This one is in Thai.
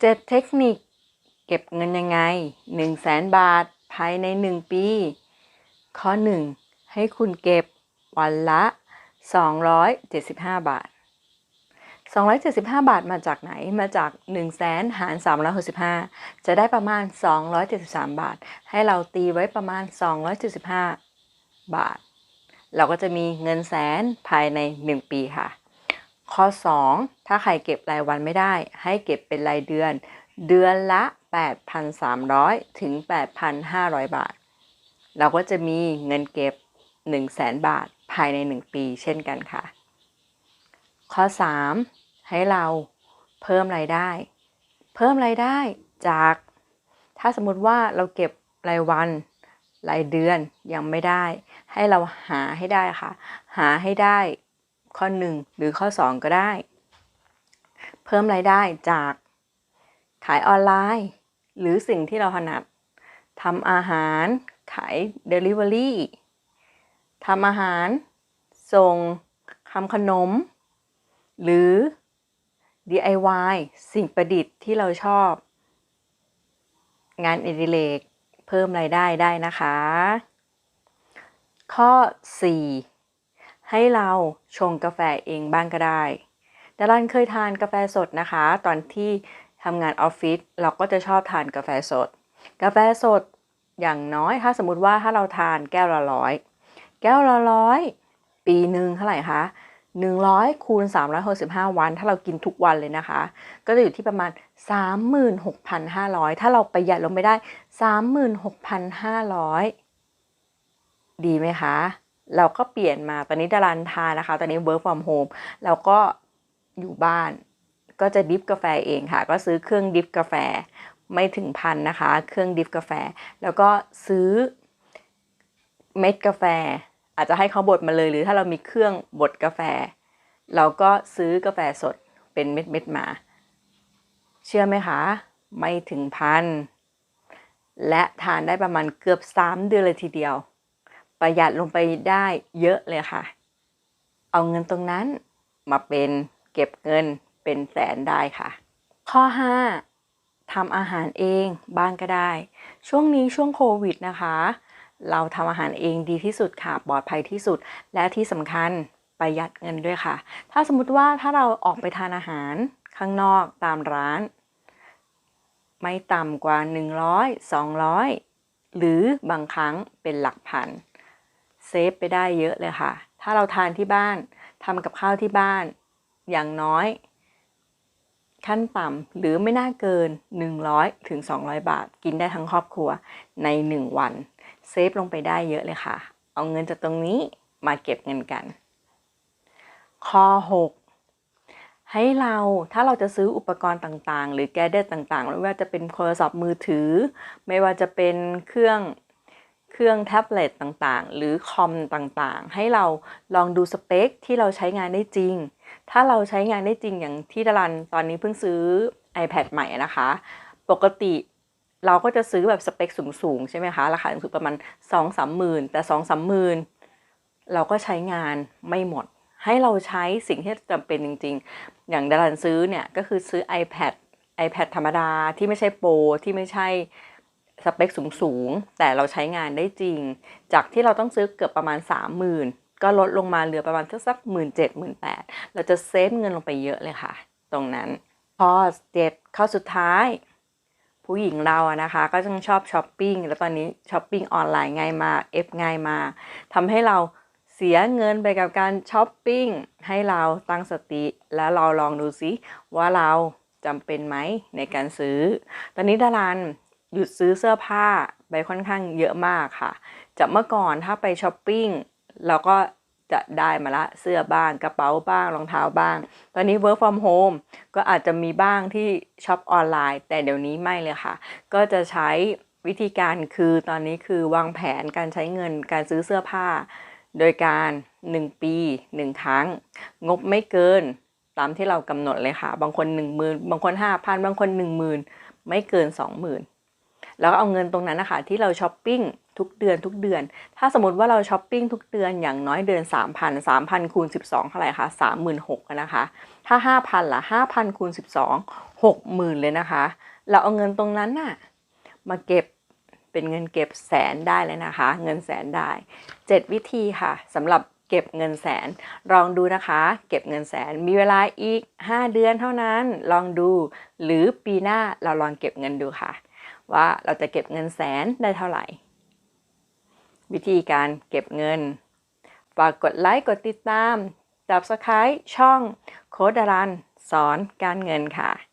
7 เทคนิค เก็บเงินยังไง 1 0 0 0 0แสนบาทภายใน 1 ปี ข้อ 1 ให้คุณเก็บวันละ 275 บาท 275 บาทมาจากไหนมาจาก 1 0 0 0 0แสนหาร 365 จะได้ประมาณ 273 บาท ให้เราตีไว้ประมาณ 275 บาท เราก็จะมีเงินแสนภายใน 1 ปีค่ะ ข้อ 2 ถ้าใครเก็บรายวันไม่ได้ ให้เก็บเป็นรายเดือน เดือนละ 8,300 ถึง 8,500 บาท เราก็จะมีเงินเก็บ 1 0 0 0 0แสนบาทภายใน 1 ปีเช่นกันค่ะ ข้อ 3 ให้เราเพิ่มรายได้ เพิ่มรายได้จาก ถ้าสมมติว่าเราเก็บรายวันรายเดือนยังไม่ได้ ให้เราหาให้ได้ค่ะ หาให้ได้ ข้อ 1 หรือข้อ 2 ก็ได้ เพิ่มรายได้จากขายออนไลน์ หรือสิ่งที่เราถนัดทำอาหาร ขาย Delivery ทำอาหาร ส่งทำขนม หรือ DIY สิ่งประดิษฐ์ที่เราชอบ งานอดิเรกเพิ่มรายได้ได้นะคะ ข้อ 4 ให้เราชงกาแฟเองบ้างก็ได้ดารันเคยทานกาแฟสดนะคะ ตอนที่ทำงานออฟฟิศเราก็จะชอบทานกาแฟสด กาแฟสดอย่างน้อยถ้าสมมติว่าถ้าเราทานแก้วละร้อยแก้วละร้อยปีหนึ่งเท่าไหร่คะ100คูณ365 วัน ถ้าเรากินทุกวันเลยนะคะ ก็จะอยู่ที่ประมาณ 36,500 ถ้าเราประหยัดลงไปได้ 36,500 ดีไหมคะ เราก็เปลี่ยนมาตอนนี้ดารันทานนะคะ ตอนนี้ work from home เราก็อยู่บ้านก็จะดิฟกาแฟเองค่ะ ก็ซื้อเครื่องดิฟกาแฟไม่ถึงพันนะคะ เครื่องดิฟกาแฟ แล้วก็ซื้อเม็ดกาแฟ อาจจะให้เขาบดมาเลย หรือถ้าเรามีเครื่องบดกาแฟ เราก็ซื้อกาแฟสดเป็นเม็ดๆมา เชื่อไหมคะ ไม่ถึงพัน และทานได้ประมาณเกือบ 3 เดือนเลยทีเดียว ประหยัดลงไปได้เยอะเลยค่ะ เอาเงินตรงนั้นมาเป็นเก็บเงินเป็นแสนได้ค่ะ ข้อ 5ทำอาหารเองบ้างก็ได้ ช่วงนี้ช่วงโควิดนะคะ เราทำอาหารเองดีที่สุดค่ะ ปลอดภัยที่สุด และที่สำคัญประหยัดเงินด้วยค่ะ ถ้าสมมติว่าถ้าเราออกไปทานอาหารข้างนอกตามร้าน ไม่ต่ำกว่า 100 200 หรือบางครั้งเป็นหลักพัน เซฟไปได้เยอะเลยค่ะ ถ้าเราทานที่บ้านทำกับข้าวที่บ้าน อย่างน้อย ขั้นต่ำหรือไม่น่าเกิน 100ถึง200 บาท กินได้ทั้งครอบครัวใน 1 วัน เซฟลงไปได้เยอะเลยค่ะ เอาเงินจากตรงนี้มาเก็บเงินกัน ข้อ 6ให้เราถ้าเราจะซื้ออุปกรณ์ต่างๆ หรือแกเดตต่างๆ ไม่ว่าจะเป็นโทรศัพท์มือถือ ไม่ว่าจะเป็นเครื่อง เครื่องแท็บเล็ตต่างๆ หรือคอมต่างๆ ให้เราลองดูสเปคที่เราใช้งานได้จริง ถ้าเราใช้งานได้จริงอย่างที่ดารันตอนนี้เพิ่งซื้อ iPad ใหม่นะคะ ปกติเราก็จะซื้อแบบสเปคสูงๆ ใช่ไหมคะ ราคาสูงประมาณ 2 3หมื่น แต่ 2 3หมื่นเราก็ใช้งานไม่หมด ให้เราใช้สิ่งที่จำเป็นจริง ๆ อย่างดารันซื้อเนี่ย ก็คือซื้อ iPad iPad ธรรมดาที่ไม่ใช่โปรที่ไม่ใช่ สเปคสูงๆ แต่เราใช้งานได้จริง จากที่เราต้องซื้อเกือบประมาณ 30,000 ก็ลดลงมาเหลือประมาณสักสักหมื่นเจ็ดหมื่นแปดเราจะเซฟเงินลงไปเยอะเลยค่ะ ตรงนั้นข้อเจ็ดข้อสุดท้าย ผู้หญิงเราอะนะคะ ก็ต้องชอบช้อปปิ้งแล้วตอนนี้ช้อปปิ้งออนไลน์ง่ายมากเอฟง่ายมากทำให้เราเสียเงินไปกับการช้อปปิ้งให้เราตั้งสติ แล้วเราลองดูซิว่าเราจำเป็นไหมในการซื้อ ตอนนี้ดาราน หยุดซื้อเสื้อผ้าไปค่อนข้างเยอะมากค่ะ จากเมื่อก่อนถ้าไปช้อปปิ้งเราก็จะได้มาละเสื้อบ้างกระเป๋าบ้างรองเท้าบ้าง ตอนนี้ work from home ก็อาจจะมีบ้างที่ช็อปออนไลน์ แต่เดี๋ยวนี้ไม่เลยค่ะ ก็จะใช้วิธีการคือตอนนี้คือวางแผนการใช้เงินการซื้อเสื้อผ้า โดยการ 1 ปี 1 ครั้ง งบไม่เกินตามที่เรากำหนดเลยค่ะ บางคน 1 0,000 บางคน 5,000 บางคน 10,000 ไม่เกิน 20,000 แล้วก็เอาเงินตรงนั้นนะคะที่เราช้อปปิ้งทุกเดือนทุกเดือน ถ้าสมมติว่าเราช้อปปิ้งทุกเดือนอย่างน้อยเดือน 3,000 3,000คูณ12 เท่าไหร่คะ36,000นะคะ ถ้า 5,000ละ5,000คูณ12หกหมื่นเลยนะคะ เราเอาเงินตรงนั้นน่ะมาเก็บเป็นเงินเก็บแสนได้เลยนะคะ เงินแสนได้เจ็ดวิธีค่ะสำหรับเก็บเงินแสน ลองดูนะคะ เก็บเงินแสน มีเวลาอีก 5 เดือนเท่านั้น ลองดู หรือปีหน้าเราลองเก็บเงินดูค่ะ ว่าเราจะเก็บเงินแสนได้เท่าไหร่ วิธีการเก็บเงิน ฝากกดไลค์กดติดตามจับสไครต์ช่องโคดารัน สอนการเงินค่ะ